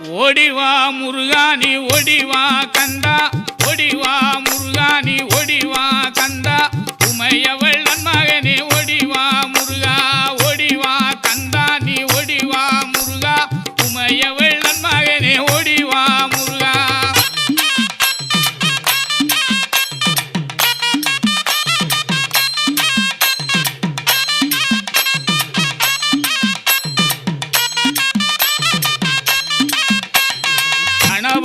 ஓடிவா முருகானி ஓடிவா கந்தா ஓடிவா